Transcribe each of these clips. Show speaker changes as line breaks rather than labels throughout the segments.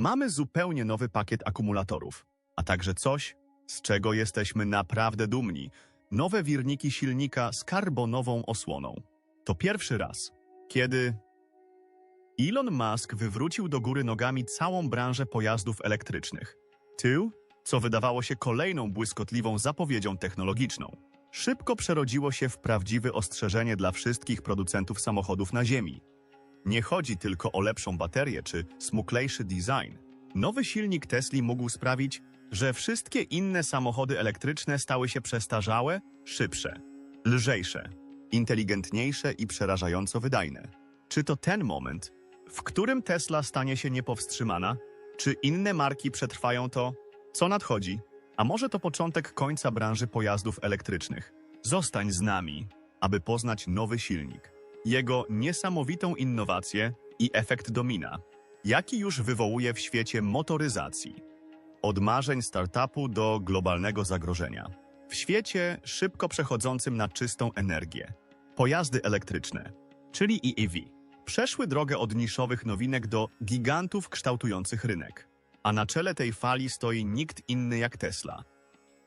Mamy zupełnie nowy pakiet akumulatorów, a także coś, z czego jesteśmy naprawdę dumni. Nowe wirniki silnika z karbonową osłoną. To pierwszy raz, kiedy Elon Musk wywrócił do góry nogami całą branżę pojazdów elektrycznych. Tył, co wydawało się kolejną błyskotliwą zapowiedzią technologiczną, szybko przerodziło się w prawdziwe ostrzeżenie dla wszystkich producentów samochodów na Ziemi. Nie chodzi tylko o lepszą baterię czy smuklejszy design. Nowy silnik Tesli mógł sprawić, że wszystkie inne samochody elektryczne stały się przestarzałe, szybsze, lżejsze, inteligentniejsze i przerażająco wydajne. Czy to ten moment, w którym Tesla stanie się niepowstrzymana? Czy inne marki przetrwają to? Co nadchodzi? A może to początek końca branży pojazdów elektrycznych? Zostań z nami, aby poznać nowy silnik, jego niesamowitą innowację i efekt domina, jaki już wywołuje w świecie motoryzacji. Od marzeń startupu do globalnego zagrożenia. W świecie szybko przechodzącym na czystą energię. Pojazdy elektryczne, czyli EEV, przeszły drogę od niszowych nowinek do gigantów kształtujących rynek. A na czele tej fali stoi nikt inny jak Tesla.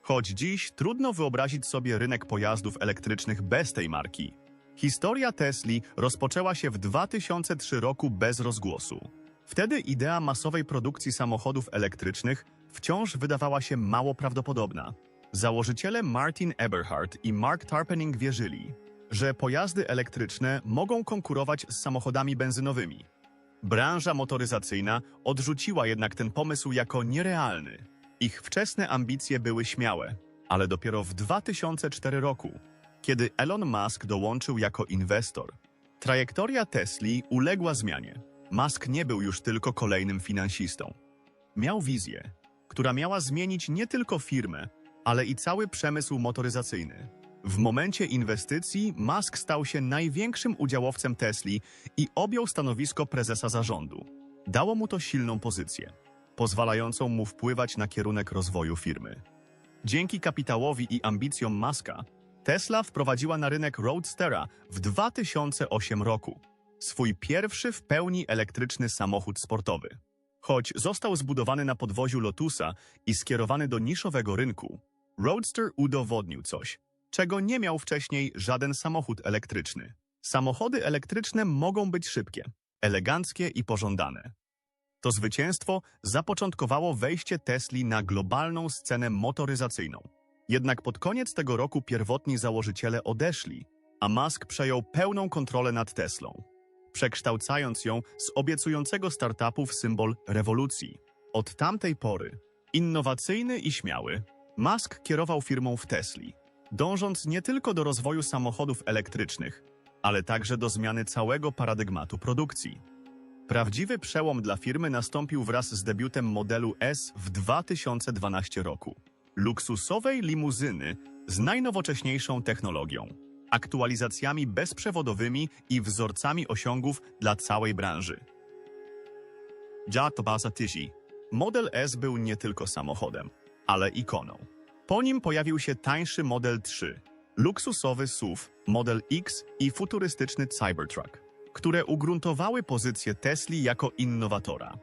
Choć dziś trudno wyobrazić sobie rynek pojazdów elektrycznych bez tej marki. Historia Tesli rozpoczęła się w 2003 roku bez rozgłosu. Wtedy idea masowej produkcji samochodów elektrycznych wciąż wydawała się mało prawdopodobna. Założyciele Martin Eberhard i Mark Tarpening wierzyli, że pojazdy elektryczne mogą konkurować z samochodami benzynowymi. Branża motoryzacyjna odrzuciła jednak ten pomysł jako nierealny. Ich wczesne ambicje były śmiałe, ale dopiero w 2004 roku, kiedy Elon Musk dołączył jako inwestor, trajektoria Tesli uległa zmianie. Musk nie był już tylko kolejnym finansistą. Miał wizję, która miała zmienić nie tylko firmę, ale i cały przemysł motoryzacyjny. W momencie inwestycji Musk stał się największym udziałowcem Tesli i objął stanowisko prezesa zarządu. Dało mu to silną pozycję, pozwalającą mu wpływać na kierunek rozwoju firmy. Dzięki kapitałowi i ambicjom Muska, Tesla wprowadziła na rynek Roadstera w 2008 roku, swój pierwszy w pełni elektryczny samochód sportowy. Choć został zbudowany na podwoziu Lotusa i skierowany do niszowego rynku, Roadster udowodnił coś, czego nie miał wcześniej żaden samochód elektryczny. Samochody elektryczne mogą być szybkie, eleganckie i pożądane. To zwycięstwo zapoczątkowało wejście Tesli na globalną scenę motoryzacyjną. Jednak pod koniec tego roku pierwotni założyciele odeszli, a Musk przejął pełną kontrolę nad Teslą, przekształcając ją z obiecującego startupu w symbol rewolucji. Od tamtej pory, innowacyjny i śmiały, Musk kierował firmą w Tesli, dążąc nie tylko do rozwoju samochodów elektrycznych, ale także do zmiany całego paradygmatu produkcji. Prawdziwy przełom dla firmy nastąpił wraz z debiutem modelu S w 2012 roku. Luksusowej limuzyny z najnowocześniejszą technologią, aktualizacjami bezprzewodowymi i wzorcami osiągów dla całej branży. Jatobasa Tysi. Model S był nie tylko samochodem, ale ikoną. Po nim pojawił się tańszy Model 3, luksusowy SUV, Model X i futurystyczny Cybertruck, które ugruntowały pozycję Tesli jako innowatora.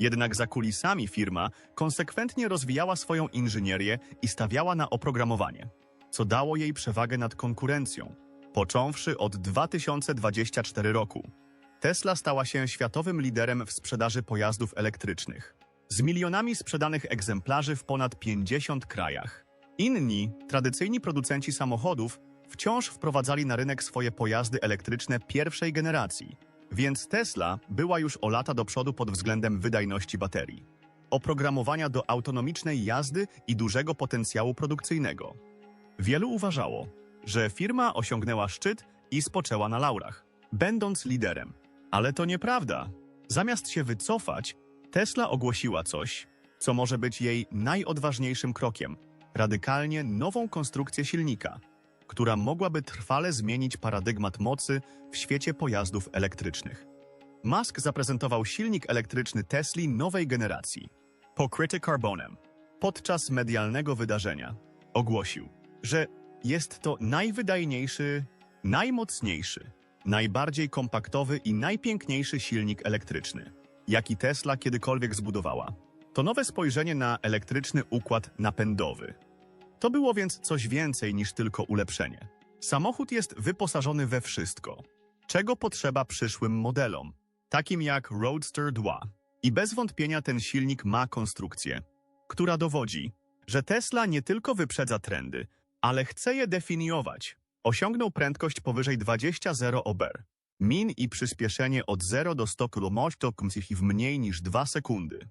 Jednak za kulisami firma konsekwentnie rozwijała swoją inżynierię i stawiała na oprogramowanie, co dało jej przewagę nad konkurencją. Począwszy od 2024 roku, Tesla stała się światowym liderem w sprzedaży pojazdów elektrycznych, z milionami sprzedanych egzemplarzy w ponad 50 krajach. Inni, tradycyjni producenci samochodów wciąż wprowadzali na rynek swoje pojazdy elektryczne pierwszej generacji, więc Tesla była już o lata do przodu pod względem wydajności baterii, oprogramowania do autonomicznej jazdy i dużego potencjału produkcyjnego. Wielu uważało, że firma osiągnęła szczyt i spoczęła na laurach, będąc liderem. Ale to nieprawda. Zamiast się wycofać, Tesla ogłosiła coś, co może być jej najodważniejszym krokiem radykalnie nową konstrukcję silnika, która mogłaby trwale zmienić paradygmat mocy w świecie pojazdów elektrycznych. Musk zaprezentował silnik elektryczny Tesli nowej generacji, pokryty karbonem. Podczas medialnego wydarzenia ogłosił, że jest to najwydajniejszy, najmocniejszy, najbardziej kompaktowy i najpiękniejszy silnik elektryczny, jaki Tesla kiedykolwiek zbudowała. To nowe spojrzenie na elektryczny układ napędowy. To było więc coś więcej niż tylko ulepszenie. Samochód jest wyposażony we wszystko, czego potrzeba przyszłym modelom, takim jak Roadster 2. I bez wątpienia ten silnik ma konstrukcję, która dowodzi, że Tesla nie tylko wyprzedza trendy, ale chce je definiować. Osiągnął prędkość powyżej 20 0 ober. Min i przyspieszenie od 0 do 100 km w mniej niż 2 sekundy.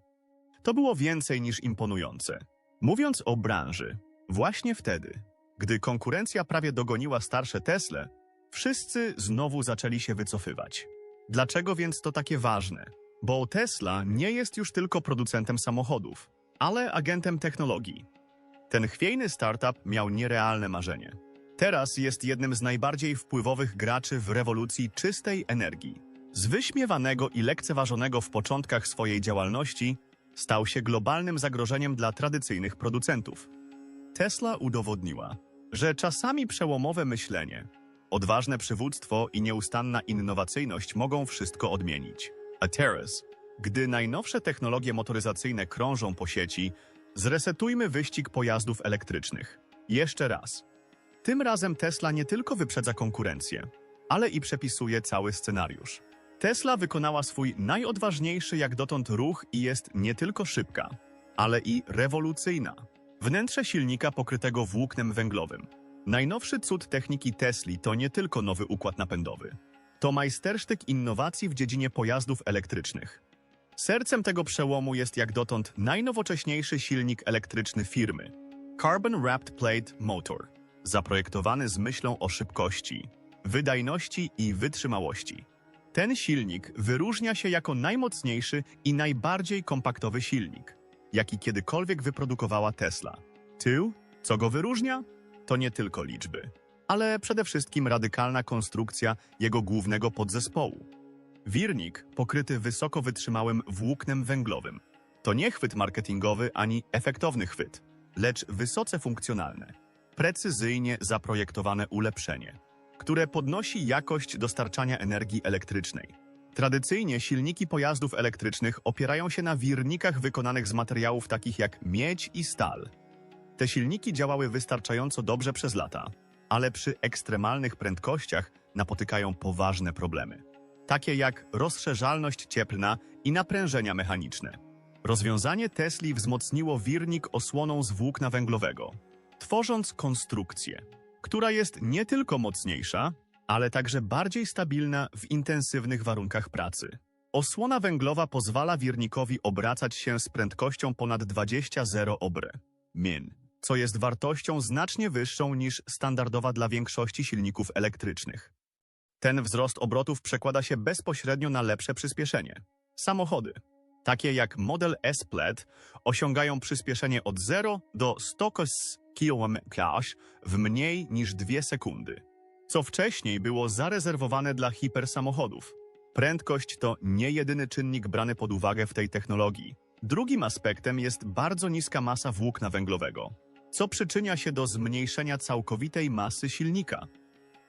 To było więcej niż imponujące. Mówiąc o branży, właśnie wtedy, gdy konkurencja prawie dogoniła starsze Tesle, wszyscy znowu zaczęli się wycofywać. Dlaczego więc to takie ważne? Bo Tesla nie jest już tylko producentem samochodów, ale agentem technologii. Ten chwiejny startup miał nierealne marzenie. Teraz jest jednym z najbardziej wpływowych graczy w rewolucji czystej energii. Z wyśmiewanego i lekceważonego w początkach swojej działalności stał się globalnym zagrożeniem dla tradycyjnych producentów. Tesla udowodniła, że czasami przełomowe myślenie, odważne przywództwo i nieustanna innowacyjność mogą wszystko odmienić. A teraz, gdy najnowsze technologie motoryzacyjne krążą po sieci, zresetujmy wyścig pojazdów elektrycznych. Jeszcze raz. Tym razem Tesla nie tylko wyprzedza konkurencję, ale i przepisuje cały scenariusz. Tesla wykonała swój najodważniejszy jak dotąd ruch i jest nie tylko szybka, ale i rewolucyjna. Wnętrze silnika pokrytego włóknem węglowym. Najnowszy cud techniki Tesli to nie tylko nowy układ napędowy. To majstersztyk innowacji w dziedzinie pojazdów elektrycznych. Sercem tego przełomu jest jak dotąd najnowocześniejszy silnik elektryczny firmy Carbon Wrapped Plate Motor, zaprojektowany z myślą o szybkości, wydajności i wytrzymałości. Ten silnik wyróżnia się jako najmocniejszy i najbardziej kompaktowy silnik, jaki kiedykolwiek wyprodukowała Tesla. Tył, co go wyróżnia? To nie tylko liczby, ale przede wszystkim radykalna konstrukcja jego głównego podzespołu. Wirnik pokryty wysoko wytrzymałym włóknem węglowym. To nie chwyt marketingowy ani efektowny chwyt, lecz wysoce funkcjonalne, precyzyjnie zaprojektowane ulepszenie, które podnosi jakość dostarczania energii elektrycznej. Tradycyjnie silniki pojazdów elektrycznych opierają się na wirnikach wykonanych z materiałów takich jak miedź i stal. Te silniki działały wystarczająco dobrze przez lata, ale przy ekstremalnych prędkościach napotykają poważne problemy, takie jak rozszerzalność cieplna i naprężenia mechaniczne. Rozwiązanie Tesli wzmocniło wirnik osłoną z włókna węglowego, tworząc konstrukcję, która jest nie tylko mocniejsza, ale także bardziej stabilna w intensywnych warunkach pracy. Osłona węglowa pozwala wirnikowi obracać się z prędkością ponad 20 0 obre min, co jest wartością znacznie wyższą niż standardowa dla większości silników elektrycznych. Ten wzrost obrotów przekłada się bezpośrednio na lepsze przyspieszenie. Samochody, takie jak Model S Plaid, osiągają przyspieszenie od 0 do 100 km w mniej niż 2 sekundy, co wcześniej było zarezerwowane dla hipersamochodów. Prędkość to nie jedyny czynnik brany pod uwagę w tej technologii. Drugim aspektem jest bardzo niska masa włókna węglowego, co przyczynia się do zmniejszenia całkowitej masy silnika.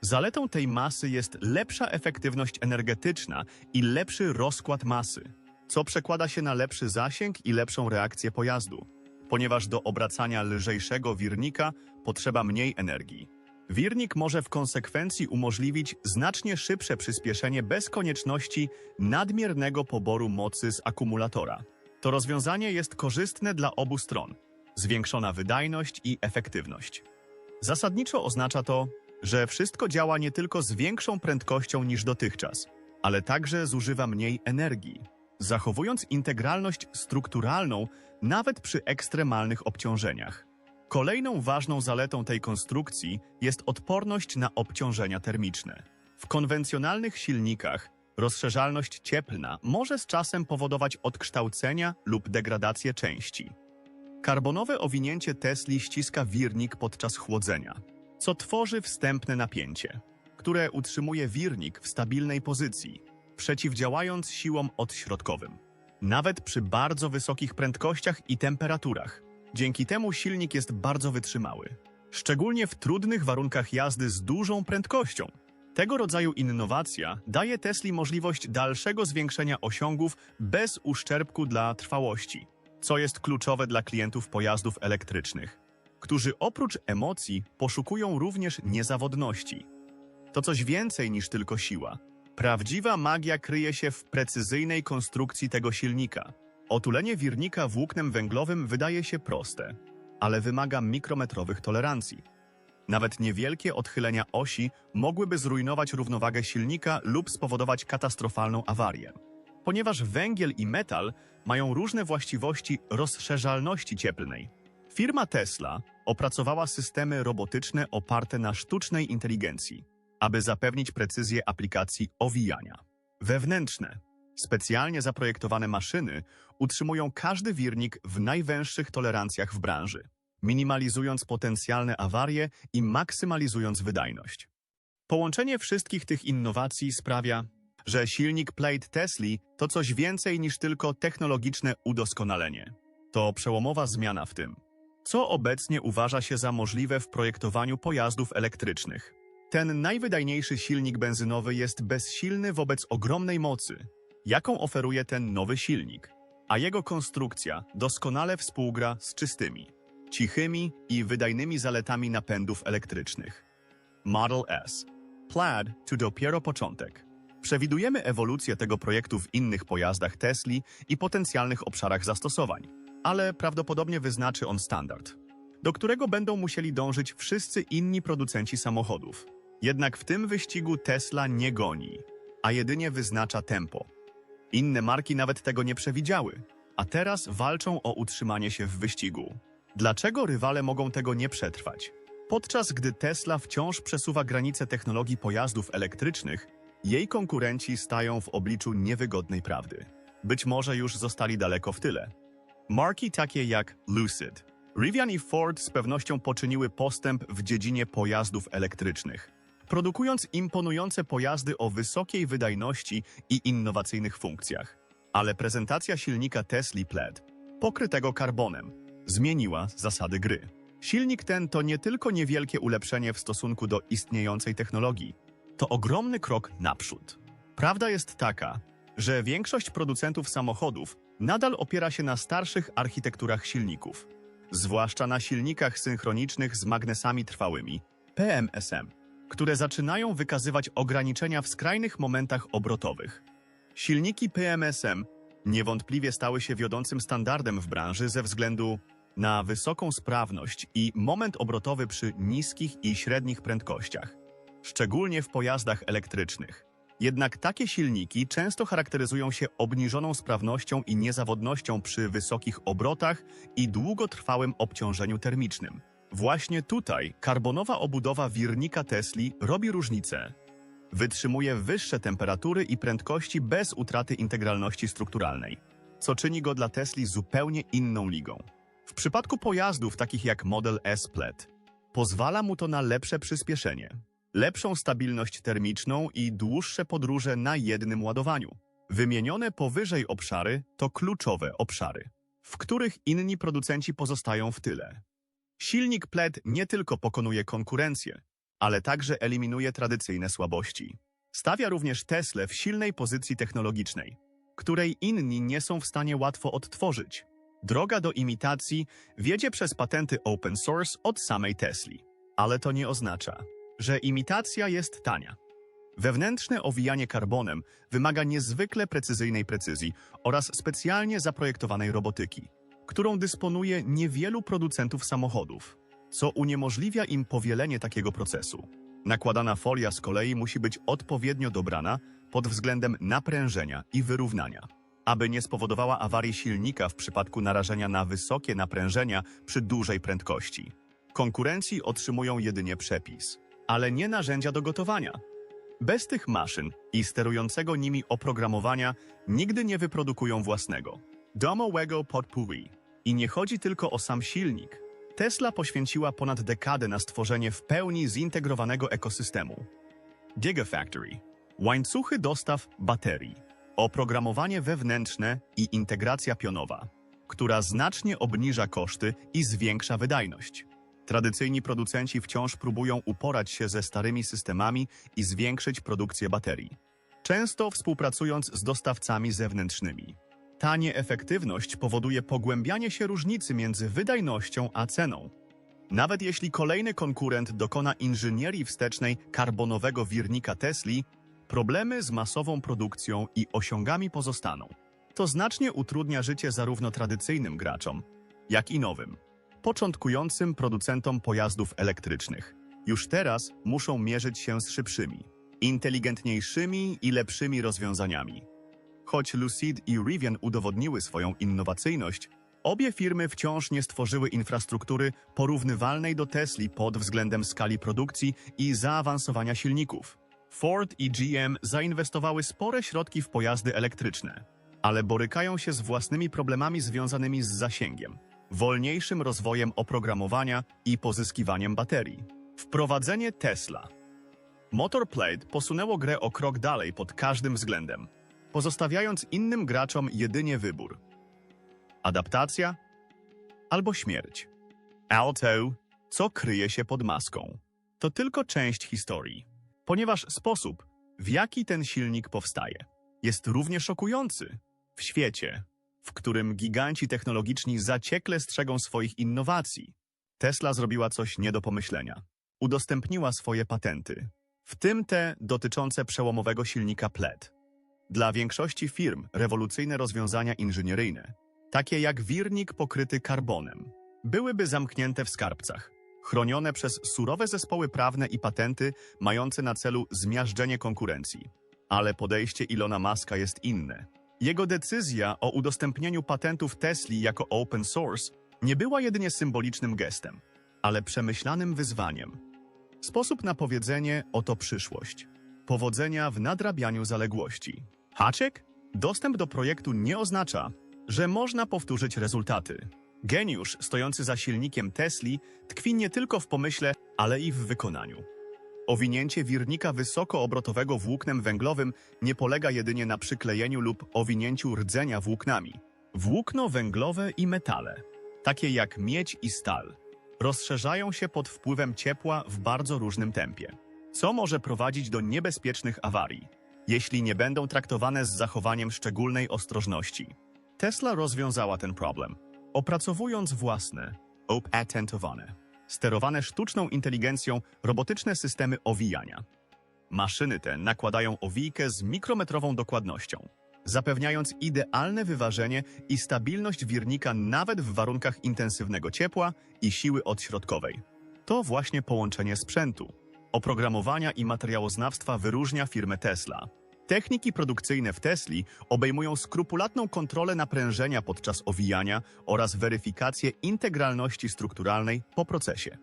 Zaletą tej masy jest lepsza efektywność energetyczna i lepszy rozkład masy, co przekłada się na lepszy zasięg i lepszą reakcję pojazdu, ponieważ do obracania lżejszego wirnika potrzeba mniej energii. Wirnik może w konsekwencji umożliwić znacznie szybsze przyspieszenie bez konieczności nadmiernego poboru mocy z akumulatora. To rozwiązanie jest korzystne dla obu stron. Zwiększona wydajność i efektywność. Zasadniczo oznacza to, że wszystko działa nie tylko z większą prędkością niż dotychczas, ale także zużywa mniej energii, zachowując integralność strukturalną nawet przy ekstremalnych obciążeniach. Kolejną ważną zaletą tej konstrukcji jest odporność na obciążenia termiczne. W konwencjonalnych silnikach rozszerzalność cieplna może z czasem powodować odkształcenia lub degradację części. Karbonowe owinięcie Tesli ściska wirnik podczas chłodzenia, co tworzy wstępne napięcie, które utrzymuje wirnik w stabilnej pozycji, przeciwdziałając siłom odśrodkowym. Nawet przy bardzo wysokich prędkościach i temperaturach. Dzięki temu silnik jest bardzo wytrzymały, szczególnie w trudnych warunkach jazdy z dużą prędkością. Tego rodzaju innowacja daje Tesli możliwość dalszego zwiększenia osiągów bez uszczerbku dla trwałości, co jest kluczowe dla klientów pojazdów elektrycznych, którzy oprócz emocji poszukują również niezawodności. To coś więcej niż tylko siła. Prawdziwa magia kryje się w precyzyjnej konstrukcji tego silnika. Otulenie wirnika włóknem węglowym wydaje się proste, ale wymaga mikrometrowych tolerancji. Nawet niewielkie odchylenia osi mogłyby zrujnować równowagę silnika lub spowodować katastrofalną awarię. Ponieważ węgiel i metal mają różne właściwości rozszerzalności cieplnej. Firma Tesla opracowała systemy robotyczne oparte na sztucznej inteligencji, aby zapewnić precyzję aplikacji owijania. Wewnętrzne, specjalnie zaprojektowane maszyny utrzymują każdy wirnik w najwęższych tolerancjach w branży minimalizując potencjalne awarie i maksymalizując wydajność. Połączenie wszystkich tych innowacji sprawia, że silnik Plate Tesla to coś więcej niż tylko technologiczne udoskonalenie. To przełomowa zmiana w tym, co obecnie uważa się za możliwe w projektowaniu pojazdów elektrycznych. Ten najwydajniejszy silnik benzynowy jest bezsilny wobec ogromnej mocy, jaką oferuje ten nowy silnik, a jego konstrukcja doskonale współgra z czystymi cichymi i wydajnymi zaletami napędów elektrycznych. Model S. Plaid to dopiero początek. Przewidujemy ewolucję tego projektu w innych pojazdach Tesli i potencjalnych obszarach zastosowań, ale prawdopodobnie wyznaczy on standard, do którego będą musieli dążyć wszyscy inni producenci samochodów. Jednak w tym wyścigu Tesla nie goni, a jedynie wyznacza tempo. Inne marki nawet tego nie przewidziały, a teraz walczą o utrzymanie się w wyścigu. Dlaczego rywale mogą tego nie przetrwać? Podczas gdy Tesla wciąż przesuwa granice technologii pojazdów elektrycznych, jej konkurenci stają w obliczu niewygodnej prawdy. Być może już zostali daleko w tyle. Marki takie jak Lucid, Rivian i Ford z pewnością poczyniły postęp w dziedzinie pojazdów elektrycznych, produkując imponujące pojazdy o wysokiej wydajności i innowacyjnych funkcjach. Ale prezentacja silnika Tesla Plaid, pokrytego karbonem, zmieniła zasady gry. Silnik ten to nie tylko niewielkie ulepszenie w stosunku do istniejącej technologii, to ogromny krok naprzód. Prawda jest taka, że większość producentów samochodów nadal opiera się na starszych architekturach silników, zwłaszcza na silnikach synchronicznych z magnesami trwałymi, PMSM, które zaczynają wykazywać ograniczenia w skrajnych momentach obrotowych. Silniki PMSM niewątpliwie stały się wiodącym standardem w branży ze względu na wysoką sprawność i moment obrotowy przy niskich i średnich prędkościach, szczególnie w pojazdach elektrycznych. Jednak takie silniki często charakteryzują się obniżoną sprawnością i niezawodnością przy wysokich obrotach i długotrwałym obciążeniu termicznym. Właśnie tutaj karbonowa obudowa wirnika Tesli robi różnicę. Wytrzymuje wyższe temperatury i prędkości bez utraty integralności strukturalnej, co czyni go dla Tesli zupełnie inną ligą. W przypadku pojazdów takich jak Model S Plaid, pozwala mu to na lepsze przyspieszenie, lepszą stabilność termiczną i dłuższe podróże na jednym ładowaniu. Wymienione powyżej obszary to kluczowe obszary, w których inni producenci pozostają w tyle. Silnik Plaid nie tylko pokonuje konkurencję, ale także eliminuje tradycyjne słabości. Stawia również Tesla w silnej pozycji technologicznej, której inni nie są w stanie łatwo odtworzyć. Droga do imitacji wiedzie przez patenty open source od samej Tesli. Ale to nie oznacza, że imitacja jest tania. Wewnętrzne owijanie karbonem wymaga niezwykle precyzyjnej precyzji oraz specjalnie zaprojektowanej robotyki, którą dysponuje niewielu producentów samochodów, co uniemożliwia im powielenie takiego procesu. Nakładana folia z kolei musi być odpowiednio dobrana pod względem naprężenia i wyrównania aby nie spowodowała awarii silnika w przypadku narażenia na wysokie naprężenia przy dużej prędkości. Konkurencji otrzymują jedynie przepis, ale nie narzędzia do gotowania. Bez tych maszyn i sterującego nimi oprogramowania nigdy nie wyprodukują własnego, domowego potpourri. I nie chodzi tylko o sam silnik. Tesla poświęciła ponad dekadę na stworzenie w pełni zintegrowanego ekosystemu. Gigafactory. Łańcuchy dostaw baterii oprogramowanie wewnętrzne i integracja pionowa, która znacznie obniża koszty i zwiększa wydajność. Tradycyjni producenci wciąż próbują uporać się ze starymi systemami i zwiększyć produkcję baterii, często współpracując z dostawcami zewnętrznymi. Ta nieefektywność powoduje pogłębianie się różnicy między wydajnością a ceną. Nawet jeśli kolejny konkurent dokona inżynierii wstecznej karbonowego wirnika Tesli, problemy z masową produkcją i osiągami pozostaną. To znacznie utrudnia życie zarówno tradycyjnym graczom, jak i nowym, początkującym producentom pojazdów elektrycznych. Już teraz muszą mierzyć się z szybszymi, inteligentniejszymi i lepszymi rozwiązaniami. Choć Lucid i Rivian udowodniły swoją innowacyjność, obie firmy wciąż nie stworzyły infrastruktury porównywalnej do Tesli pod względem skali produkcji i zaawansowania silników. Ford i GM zainwestowały spore środki w pojazdy elektryczne, ale borykają się z własnymi problemami związanymi z zasięgiem, wolniejszym rozwojem oprogramowania i pozyskiwaniem baterii. Wprowadzenie Tesla. Motorplate posunęło grę o krok dalej pod każdym względem, pozostawiając innym graczom jedynie wybór. Adaptacja albo śmierć. Alto, co kryje się pod maską, to tylko część historii, ponieważ sposób, w jaki ten silnik powstaje, jest równie szokujący w świecie, w którym giganci technologiczni zaciekle strzegą swoich innowacji. Tesla zrobiła coś nie do pomyślenia. Udostępniła swoje patenty, w tym te dotyczące przełomowego silnika PLED. Dla większości firm rewolucyjne rozwiązania inżynieryjne, takie jak wirnik pokryty karbonem, byłyby zamknięte w skarbcach, chronione przez surowe zespoły prawne i patenty mające na celu zmiażdżenie konkurencji. Ale podejście Ilona Maska jest inne. Jego decyzja o udostępnieniu patentów Tesli jako open source nie była jedynie symbolicznym gestem, ale przemyślanym wyzwaniem. Sposób na powiedzenie oto przyszłość. Powodzenia w nadrabianiu zaległości. Haczek? Dostęp do projektu nie oznacza, że można powtórzyć rezultaty. Geniusz stojący za silnikiem Tesli tkwi nie tylko w pomyśle, ale i w wykonaniu. Owinięcie wirnika wysokoobrotowego włóknem węglowym nie polega jedynie na przyklejeniu lub owinięciu rdzenia włóknami. Włókno węglowe i metale, takie jak miedź i stal, rozszerzają się pod wpływem ciepła w bardzo różnym tempie, co może prowadzić do niebezpiecznych awarii, jeśli nie będą traktowane z zachowaniem szczególnej ostrożności. Tesla rozwiązała ten problem, opracowując własne, opatentowane, sterowane sztuczną inteligencją robotyczne systemy owijania. Maszyny te nakładają owijkę z mikrometrową dokładnością, zapewniając idealne wyważenie i stabilność wirnika nawet w warunkach intensywnego ciepła i siły odśrodkowej. To właśnie połączenie sprzętu, oprogramowania i materiałoznawstwa wyróżnia firmę Tesla. Techniki produkcyjne w Tesli obejmują skrupulatną kontrolę naprężenia podczas owijania oraz weryfikację integralności strukturalnej po procesie.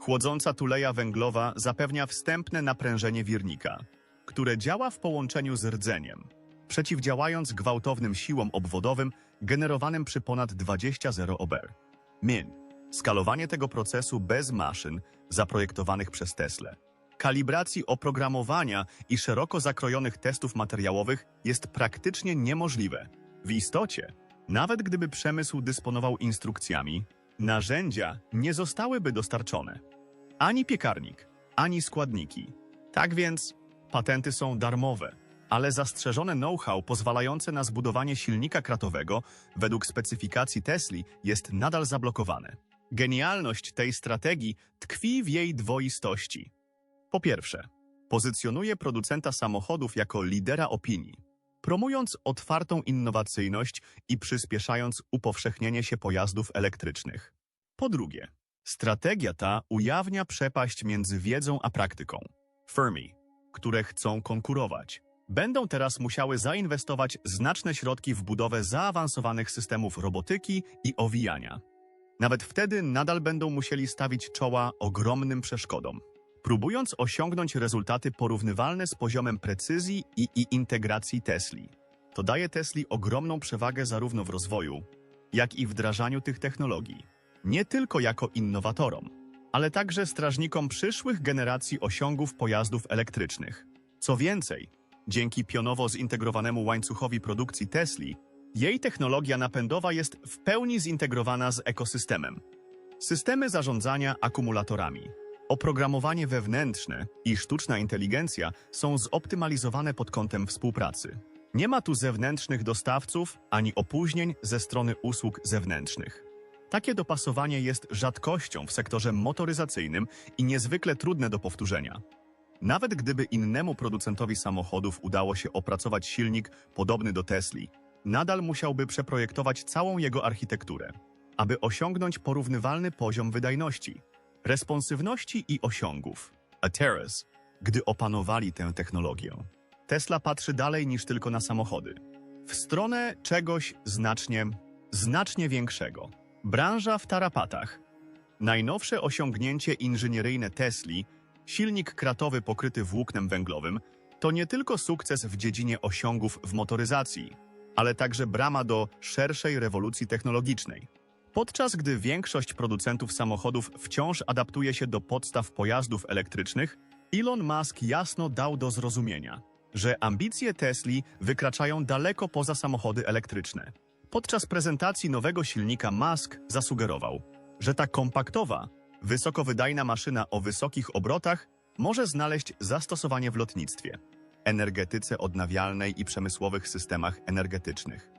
Chłodząca tuleja węglowa zapewnia wstępne naprężenie wirnika, które działa w połączeniu z rdzeniem, przeciwdziałając gwałtownym siłom obwodowym generowanym przy ponad 20 0 ober. Min. Skalowanie tego procesu bez maszyn zaprojektowanych przez Tesla kalibracji oprogramowania i szeroko zakrojonych testów materiałowych jest praktycznie niemożliwe. W istocie, nawet gdyby przemysł dysponował instrukcjami, narzędzia nie zostałyby dostarczone. Ani piekarnik, ani składniki. Tak więc patenty są darmowe, ale zastrzeżone know-how pozwalające na zbudowanie silnika kratowego według specyfikacji Tesli jest nadal zablokowane. Genialność tej strategii tkwi w jej dwoistości. Po pierwsze, pozycjonuje producenta samochodów jako lidera opinii, promując otwartą innowacyjność i przyspieszając upowszechnienie się pojazdów elektrycznych. Po drugie, strategia ta ujawnia przepaść między wiedzą a praktyką. Firmy, które chcą konkurować, będą teraz musiały zainwestować znaczne środki w budowę zaawansowanych systemów robotyki i owijania. Nawet wtedy nadal będą musieli stawić czoła ogromnym przeszkodom próbując osiągnąć rezultaty porównywalne z poziomem precyzji i, i integracji Tesli. To daje Tesli ogromną przewagę zarówno w rozwoju, jak i wdrażaniu tych technologii. Nie tylko jako innowatorom, ale także strażnikom przyszłych generacji osiągów pojazdów elektrycznych. Co więcej, dzięki pionowo zintegrowanemu łańcuchowi produkcji Tesli, jej technologia napędowa jest w pełni zintegrowana z ekosystemem. Systemy zarządzania akumulatorami, oprogramowanie wewnętrzne i sztuczna inteligencja są zoptymalizowane pod kątem współpracy. Nie ma tu zewnętrznych dostawców ani opóźnień ze strony usług zewnętrznych. Takie dopasowanie jest rzadkością w sektorze motoryzacyjnym i niezwykle trudne do powtórzenia. Nawet gdyby innemu producentowi samochodów udało się opracować silnik podobny do Tesli, nadal musiałby przeprojektować całą jego architekturę, aby osiągnąć porównywalny poziom wydajności, responsywności i osiągów. A teraz, gdy opanowali tę technologię, Tesla patrzy dalej niż tylko na samochody. W stronę czegoś znacznie, znacznie większego. Branża w tarapatach. Najnowsze osiągnięcie inżynieryjne Tesli, silnik kratowy pokryty włóknem węglowym, to nie tylko sukces w dziedzinie osiągów w motoryzacji, ale także brama do szerszej rewolucji technologicznej. Podczas gdy większość producentów samochodów wciąż adaptuje się do podstaw pojazdów elektrycznych, Elon Musk jasno dał do zrozumienia, że ambicje Tesli wykraczają daleko poza samochody elektryczne. Podczas prezentacji nowego silnika Musk zasugerował, że ta kompaktowa, wysokowydajna maszyna o wysokich obrotach może znaleźć zastosowanie w lotnictwie, energetyce odnawialnej i przemysłowych systemach energetycznych.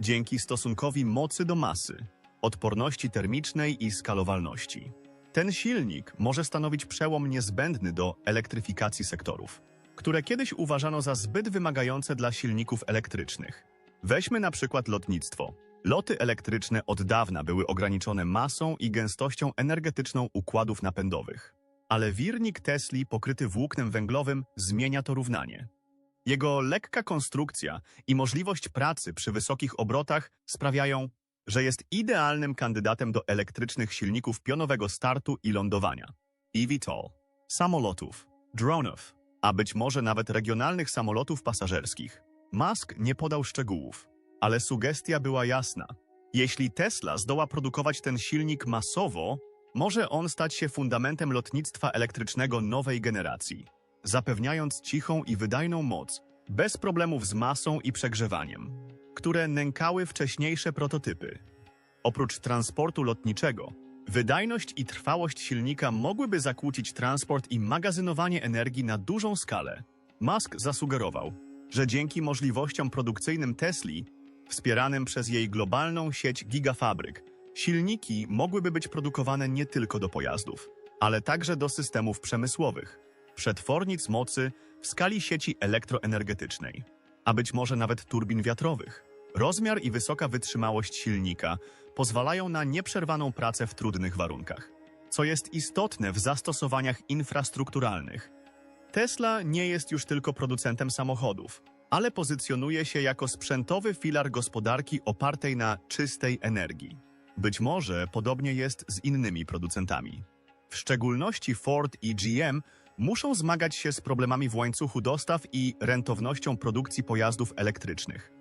Dzięki stosunkowi mocy do masy, odporności termicznej i skalowalności. Ten silnik może stanowić przełom niezbędny do elektryfikacji sektorów, które kiedyś uważano za zbyt wymagające dla silników elektrycznych. Weźmy na przykład lotnictwo. Loty elektryczne od dawna były ograniczone masą i gęstością energetyczną układów napędowych. Ale wirnik Tesli pokryty włóknem węglowym zmienia to równanie. Jego lekka konstrukcja i możliwość pracy przy wysokich obrotach sprawiają, że jest idealnym kandydatem do elektrycznych silników pionowego startu i lądowania. eVTOL, samolotów, dronów, a być może nawet regionalnych samolotów pasażerskich. Musk nie podał szczegółów, ale sugestia była jasna. Jeśli Tesla zdoła produkować ten silnik masowo, może on stać się fundamentem lotnictwa elektrycznego nowej generacji, zapewniając cichą i wydajną moc, bez problemów z masą i przegrzewaniem, które nękały wcześniejsze prototypy. Oprócz transportu lotniczego, wydajność i trwałość silnika mogłyby zakłócić transport i magazynowanie energii na dużą skalę. Musk zasugerował, że dzięki możliwościom produkcyjnym Tesli, wspieranym przez jej globalną sieć gigafabryk, silniki mogłyby być produkowane nie tylko do pojazdów, ale także do systemów przemysłowych, przetwornic mocy w skali sieci elektroenergetycznej, a być może nawet turbin wiatrowych. Rozmiar i wysoka wytrzymałość silnika pozwalają na nieprzerwaną pracę w trudnych warunkach, co jest istotne w zastosowaniach infrastrukturalnych. Tesla nie jest już tylko producentem samochodów, ale pozycjonuje się jako sprzętowy filar gospodarki opartej na czystej energii. Być może podobnie jest z innymi producentami. W szczególności Ford i GM muszą zmagać się z problemami w łańcuchu dostaw i rentownością produkcji pojazdów elektrycznych.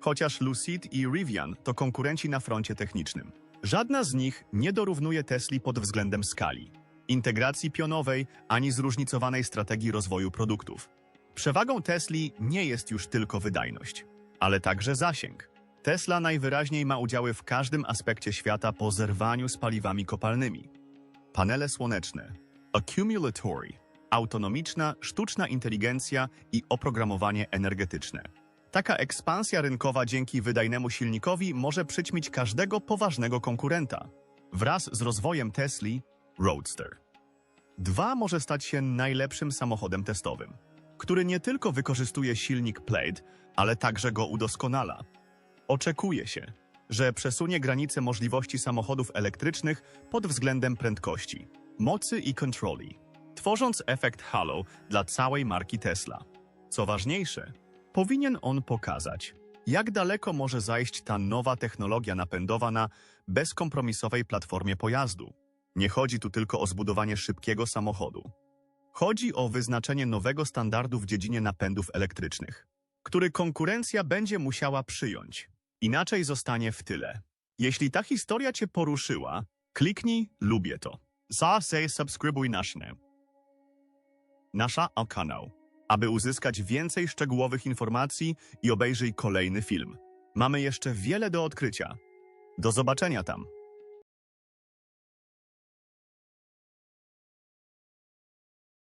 Chociaż Lucid i Rivian to konkurenci na froncie technicznym. Żadna z nich nie dorównuje Tesli pod względem skali, integracji pionowej ani zróżnicowanej strategii rozwoju produktów. Przewagą Tesli nie jest już tylko wydajność, ale także zasięg. Tesla najwyraźniej ma udziały w każdym aspekcie świata po zerwaniu z paliwami kopalnymi. Panele słoneczne, accumulatory, autonomiczna, sztuczna inteligencja i oprogramowanie energetyczne. Taka ekspansja rynkowa dzięki wydajnemu silnikowi może przyćmić każdego poważnego konkurenta. Wraz z rozwojem Tesli, Roadster. 2 może stać się najlepszym samochodem testowym, który nie tylko wykorzystuje silnik Plaid, ale także go udoskonala. Oczekuje się, że przesunie granice możliwości samochodów elektrycznych pod względem prędkości, mocy i kontroli, tworząc efekt halo dla całej marki Tesla. Co ważniejsze, powinien on pokazać, jak daleko może zajść ta nowa technologia napędowa na bezkompromisowej platformie pojazdu. Nie chodzi tu tylko o zbudowanie szybkiego samochodu. Chodzi o wyznaczenie nowego standardu w dziedzinie napędów elektrycznych, który konkurencja będzie musiała przyjąć. Inaczej zostanie w tyle. Jeśli ta historia Cię poruszyła, kliknij lubię to. Zasej subskrybuj nasz nasza kanał, aby uzyskać więcej szczegółowych informacji i obejrzyj kolejny film. Mamy jeszcze wiele do odkrycia. Do zobaczenia tam.